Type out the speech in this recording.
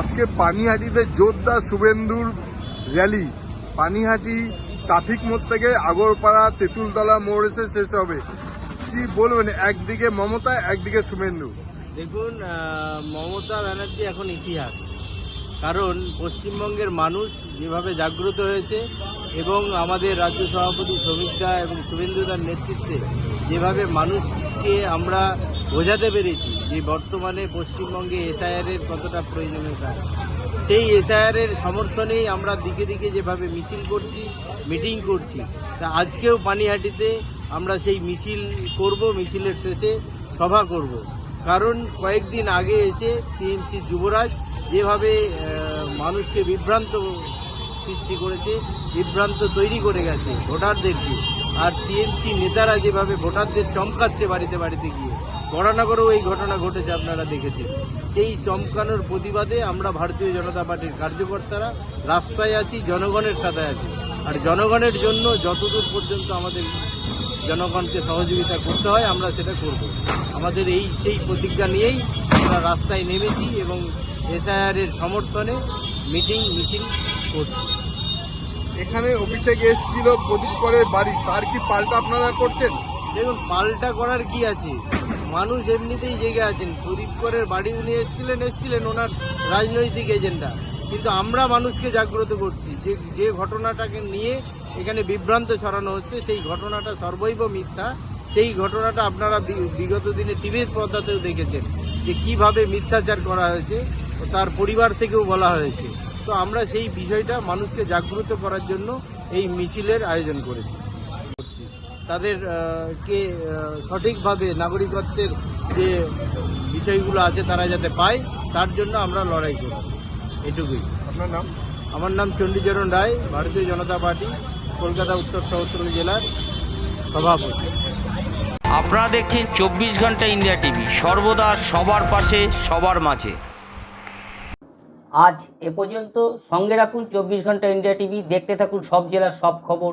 আজকে পানিহাটিতে জোরদার শুভেন্দুর র্যালি। পানিহাটি ট্রাফিক মোড় থেকে আগরপাড়া তেঁতুলতলা মোড় এসে শেষ হবে। কি বলবেন? একদিকে মমতা, একদিকে শুভেন্দু। দেখুন মমতা ব্যানার্জি এখন ইতিহাস। কারণ পশ্চিমবঙ্গের মানুষ যেভাবে জাগ্রত হয়েছে এবং আমাদের রাজ্য সভাপতি শ্রমিকদা এবং শুভেন্দু শুভেন্দুদার নেতৃত্বে যেভাবে মানুষকে আমরা বোঝাতে পেরেছি যে বর্তমানে পশ্চিমবঙ্গে এসআইআর এর কতটা প্রয়োজনীয়তা। সেই এসআইআর এর সমর্থনেই আমরা দিকে দিকে যেভাবে মিছিল করছি, মিটিং করছি, তা আজকেও পানিহাটিতে আমরা সেই মিছিল করব, মিছিলের শেষে সভা করব। কারণ কয়েকদিন আগে এসে টিএমসি যুবরাজ যেভাবে মানুষকে বিভ্রান্ত সৃষ্টি করেছে, বিভ্রান্ত তৈরি করে গেছে ভোটারদেরকে। আর টিএমসি নেতারা যেভাবে ভোটারদের চমকাচ্ছে বাড়িতে বাড়িতে গিয়ে বরানগরেও এই ঘটনা ঘটেছে আপনারা দেখেছেন। এই চমকানোর প্রতিবাদে আমরা ভারতীয় জনতা পার্টির কার্যকর্তারা রাস্তায় আছি জনগণের সাথে আছি। আর জনগণের জন্য যতদূর পর্যন্ত আমাদের জনগণকে সহযোগিতা করতে হয় আমরা সেটা করব। আমাদের এই সেই প্রতিজ্ঞা নিয়েই আমরা রাস্তায় নেমেছি এবং এসআইআর এর সমর্থনে মিটিং মিছিল করছি। এখানে অভিষেক এসেছিল প্রদীপ করের বাড়ি। তার কি পাল্টা আপনারা করছেন? দেখুন পাল্টা করার কি আছে? মানুষ এমনিতেই জেগে আছেন। প্রদীপ করের বাড়ি উনি এসেছিলেন এসেছিলেন ওনার রাজনৈতিক এজেন্ডা। কিন্তু আমরা মানুষকে জাগ্রত করছি। যে যে ঘটনাটাকে নিয়ে এখানে বিভ্রান্ত ছড়ানো হচ্ছে, সেই ঘটনাটা সর্বৈব মিথ্যা। সেই ঘটনাটা আপনারা বিগত দিনে টিভির পর্দাতেও দেখেছেন যে কীভাবে মিথ্যাচার করা হয়েছে তার পরিবার থেকেও বলা হয়েছে। তো আমরা সেই বিষয়টা মানুষকে জাগ্রত করার জন্য এই মিছিলের আয়োজন করেছি। করছি। তাদের কে সঠিকভাবে নাগরিকত্বের যে বিষয়গুলো আছে তারা যাতে পায় তার জন্য আমরা লড়াই করছি। এটুকুই। আপনার নাম? আমার নাম চণ্ডীচরণ রায় ভারতীয় জনতা পার্টি কলকাতা উত্তর সহস্রলী জেলার সভাপতি। আপনারা দেখছেন চব্বিশ ঘণ্টা ইন্ডিয়া টিভি সর্বদা সবার পাশে সবার মাঝে। আজ এ পর্যন্ত সঙ্গে রাখুন চব্বিশ ঘণ্টা ইন্ডিয়া টিভি দেখতে থাকুন সব জেলার সব খবর।